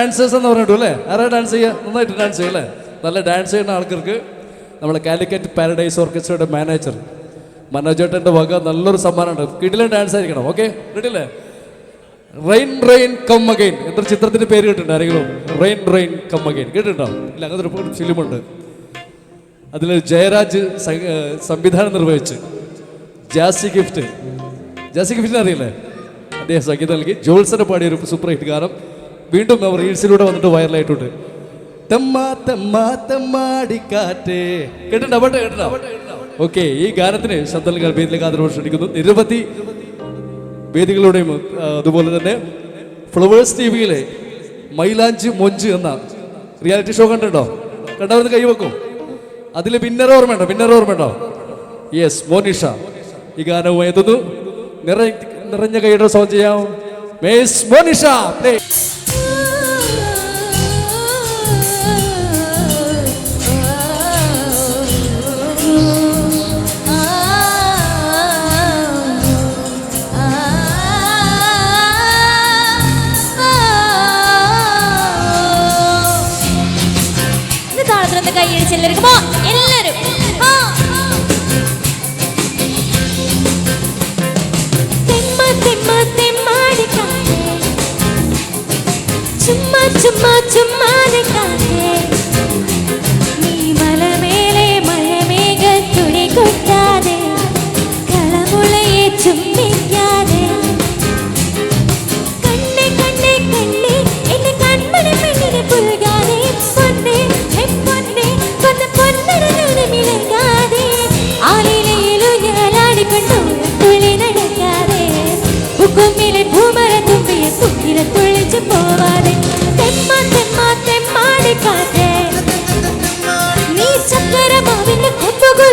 Dancers എന്ന് പറഞ്ഞിട്ടു അല്ലേ? ആരാ ഡാൻസ് ചെയ്യുക? നന്നായിട്ട് ഡാൻസ് ചെയ്യും അല്ലേ? നല്ല ഡാൻസ് ചെയ്യുന്ന ആൾക്കാർക്ക് നമ്മുടെ കാലിക്കറ്റ് പാരഡൈസ് ഓർക്കസ്ട്രയുടെ മാനേജർ മനോജേട്ടന്റെ വക നല്ലൊരു സമ്മാനമുണ്ട്. കിടിലൻ ഡാൻസ് ആയിരിക്കണം ഓക്കെ കിട്ടില്ലേ റെയിൻ റെയിൻ കം അഗൈൻ എന്നൊരു ചിത്രത്തിന്റെ പേര് കേട്ടിട്ടുണ്ട് ആരെങ്കിലും? റെയിൻ റെയിൻ കം അഗൈൻ കേട്ടിട്ടുണ്ടോ? ഇല്ല അങ്ങനത്തെ ഒരു ഫിലിമുണ്ട് അതിൽ ജയരാജ് സംവിധാനം നിർവഹിച്ച്. ജാസി ഗിഫ്റ്റ്. ജാസി ഗിഫ്റ്റിനെ അറിയില്ലേ? അദ്ദേഹം സംഗീതം നൽകി. ജോൾസനെ പാടിയ ഒരു സൂപ്പർ ഹിറ്റ് ഗാനം. വീണ്ടും അവർ റീൽസിലൂടെ വന്നിട്ട് വൈറലായിട്ടുണ്ട്. തെമ്മ തെമ്മ തെമ്മാടിക്കാറ്റേ കേട്ടിട്ടുണ്ടോ? കേട്ടിട്ടുണ്ടോ? ഓക്കെ ഈ ഗാനത്തിന് ശബ്ദം വേദിയിലേക്ക് ആദരവ് നിരവധി വേദികളുടെയും അതുപോലെ തന്നെ ഫ്ലവേഴ്സ് ടി വിയിലെ മൈലാഞ്ച് മൊഞ്ച് എന്ന റിയാലിറ്റി ഷോ കണ്ടിട്ടുണ്ടോ? കണ്ടവരുന്ന് കൈവെക്കും അതിൽ വിന്നർ ഓർമ്മയുണ്ടോ? വിന്നർ ഓർമ്മയുണ്ടോ? യെസ് മോനിഷ. ഈ ഗാനവുമായി എത്തുന്നു നിറ നിറഞ്ഞ കൈയുടെ സോങ് ചെയ്യാം. മേസ് മോനിഷ പ്ലേ எல்லாருக்குமா எல்லாரும் தெம்மா தெம்மா தெம்மாடி சும்மா சும்மா சும்மா காத்தே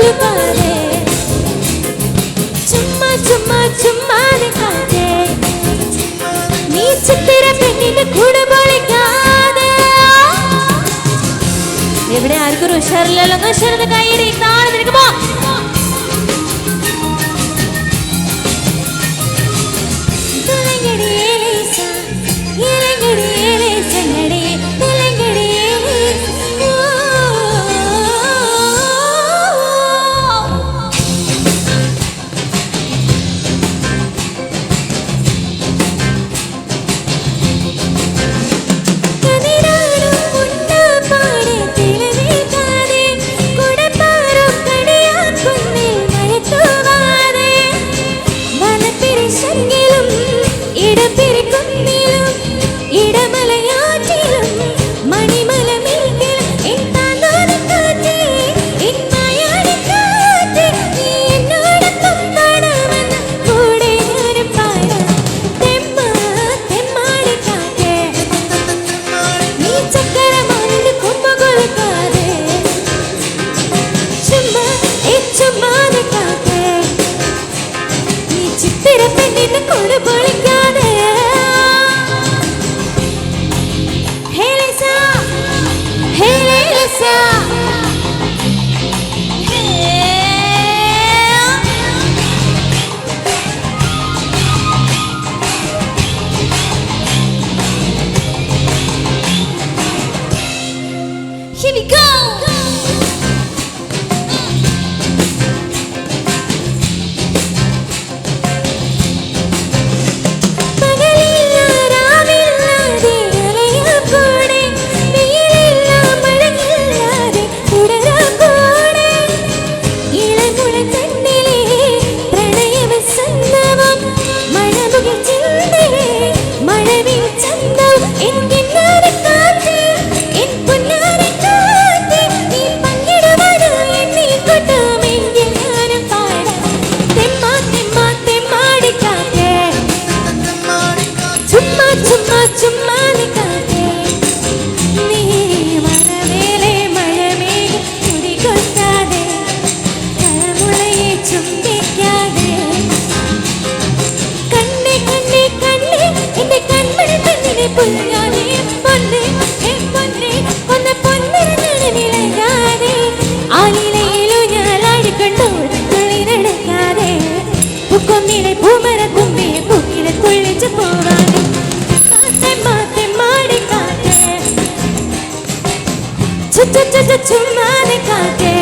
കൊമ്പുകൊളുക്കാതെ ചുമ്മാ നീ എവിടെ ആർക്കും ഒരു ഉഷാറില്ലല്ലോ. ഉഷാറിന്റെ കയ്യടി உக்கொந்தினை பூமர கும்பிய பூக்கிட துள்ளிச்சு போவானே மாத்தை மாத்தை மாடி காத்தே. சும்மாதை காத்தே.